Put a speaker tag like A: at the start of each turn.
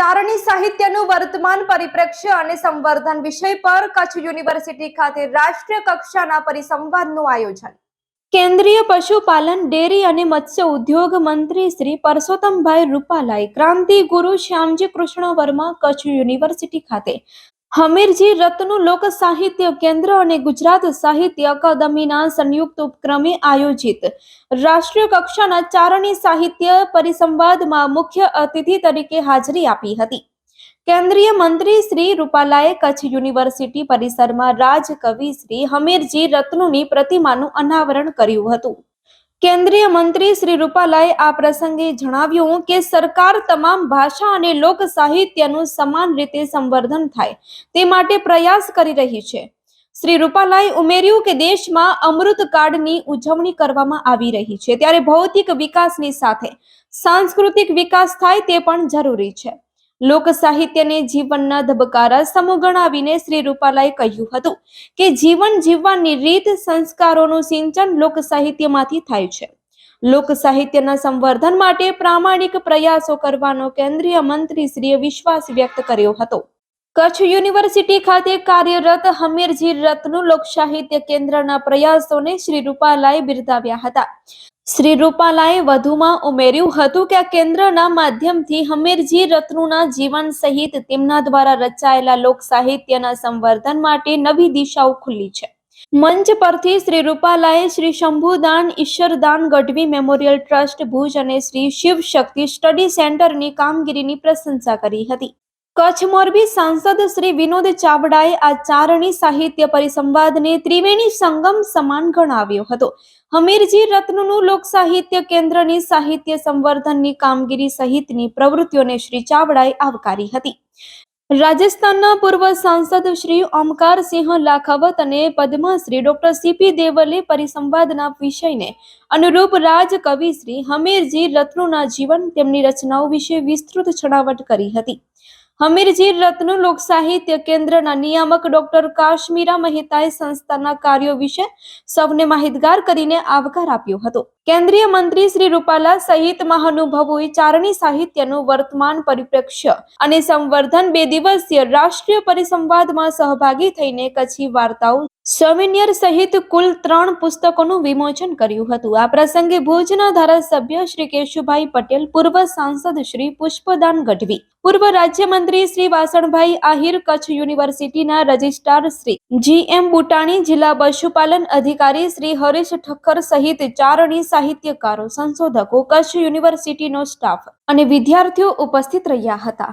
A: ચારણી સાહિત્યનું વર્તમાન પરિપ્રેક્ષ્ય અને સંવર્ધન વિષય પર કચ્છ યુનિવર્સિટી ખાતે રાષ્ટ્રીય કક્ષાના પરિસંવાદનું આયોજન. કેન્દ્રીય પશુપાલન, ડેરી અને મત્સ્ય ઉદ્યોગ મંત્રી શ્રી પરસોત્તમભાઈ રૂપાલાએ ક્રાંતિ ગુરુ શ્યામજી કૃષ્ણ વર્મા કચ્છ યુનિવર્સિટી ખાતે હમીરજી રત્નું લોક સાહિત્ય કેન્દ્ર અને ગુજરાત સાહિત્ય અકાદમીના સંયુક્ત ઉપક્રમે આયોજિત રાષ્ટ્રીય કક્ષાના ચારણી સાહિત્ય પરિસંવાદમાં મુખ્ય અતિથિ તરીકે હાજરી આપી હતી. કેન્દ્રીય મંત્રી શ્રી રૂપાલાએ કચ્છ યુનિવર્સિટી પરિસરમાં રાજકવિ શ્રી હમીરજી રત્નુની પ્રતિમાનું અનાવરણ કર્યું હતું. કેન્દ્રીય મંત્રી શ્રી રૂપાલાએ આ પ્રસંગે જણાવ્યું કે સરકાર તમામ ભાષા અને લોક સાહિત્યનું સમાન રીતે સંવર્ધન થાય તે માટે પ્રયાસ કરી રહી છે. શ્રી રૂપાલાએ ઉમેર્યું કે દેશમાં અમૃત કાર્ડની ઉજવણી કરવામાં આવી રહી છે. ત્યારે ભૌતિક વિકાસની સાથે સાંસ્કૃતિક વિકાસ થાય તે પણ જરૂરી છે. લોક સાહિત્યને જીવનના ધબકારા સમૂહ ગણાવીને શ્રી રૂપાલાએ કહ્યું હતું કે જીવન જીવવાની રીત સંસ્કારોનું સિંચન લોક સાહિત્યમાંથી થાય છે. લોક સાહિત્યના સંવર્ધન માટે પ્રામાણિક પ્રયાસો કરવાનો કેન્દ્રીય મંત્રી શ્રીએ વિશ્વાસ વ્યક્ત કર્યો હતો. કચ્છ યુનિવર્સિટી ખાતે કાર્યરત હમીરજી રત્નુ લોક સાહિત્ય કેન્દ્રના પ્રયાસોને શ્રી રૂપાલાએ બિરદાવ્યા હતા. શ્રી રૂપાલાએ વધુમાં ઉમેર્યું હતું કે આ કેન્દ્રના માધ્યમથી હમીરજી રત્નુના જીવન સહિત તેમના દ્વારા રચાયેલા લોક સાહિત્યના સંવર્ધન માટે નવી દિશાઓ ખુલ્લી છે. મંચ પરથી શ્રી રૂપાલાએ શ્રી શંભુદાન ઈશ્વરદાન ગઢવી મેમોરિયલ ટ્રસ્ટ ભુજ અને શ્રી શિવ શક્તિ સ્ટડી સેન્ટરની કામગીરીની પ્રશંસા કરી હતી. કચ્છ મોરબી સાંસદ શ્રી વિનોદ ચાવડાએ આ ચારણી સાહિત્ય પરિસંવાદને ત્રિવેણી સંગમ સમાન ગણાવ્યો હતો. હમીરજી રત્નનું લોક સાહિત્ય કેન્દ્રની સાહિત્ય સંવર્ધનની કામગીરી સહિતની પ્રવૃત્તિઓને શ્રી ચાવડાએ આવકારી હતી. રાજસ્થાનના પૂર્વ સાંસદ શ્રી ઓમકારસિંહ લાખાવત અને પદ્મશ્રી ડોક્ટર સીપી દેવલે પરિસંવાદના વિષયને અનુરૂપ રાજકવિ શ્રી હમીરજી રત્નુના જીવન તેમની રચનાઓ વિશે વિસ્તૃત છણાવટ કરી હતી. હમીરજી રત્ન લોક સાહિત્ય કેન્દ્રના નિયામક ડોક્ટર કાશ્મીરા મહેતાએ સંસ્થાના કાર્યો વિશે સૌને માહિતગાર કરીને આવકાર આપ્યો હતો. કેન્દ્રીય મંત્રી શ્રી રૂપાલા સહિત મહાનુભાવોએ ચારણી સાહિત્યનું વર્તમાન પરિપ્રેક્ષ્ય અને સંવર્ધન બે દિવસીય રાષ્ટ્રીય પરિસંવાદમાં સહભાગી થઈને કચ્છી વાર્તાઓ સોવિનિયર સહિત કુલ ત્રણ પુસ્તકોનું વિમોચન કર્યું હતું. આ પ્રસંગે ભુજના ધારાસભ્ય શ્રી કેશુભાઈ પટેલ, પૂર્વ સાંસદ શ્રી પુષ્પદાન ગઢવી, પૂર્વ રાજ્યમંત્રી શ્રી વાસણભાઈ આહિર, કચ્છ યુનિવર્સિટીના રજિસ્ટ્રાર શ્રી જી એમ બુટાણી, જિલ્લા પશુપાલન અધિકારી શ્રી હરીશ ઠક્કર સહિત ચારણી સાહિત્યકારો, સંશોધકો, કચ્છ યુનિવર્સિટીનો સ્ટાફ અને વિદ્યાર્થીઓ ઉપસ્થિત રહ્યા હતા.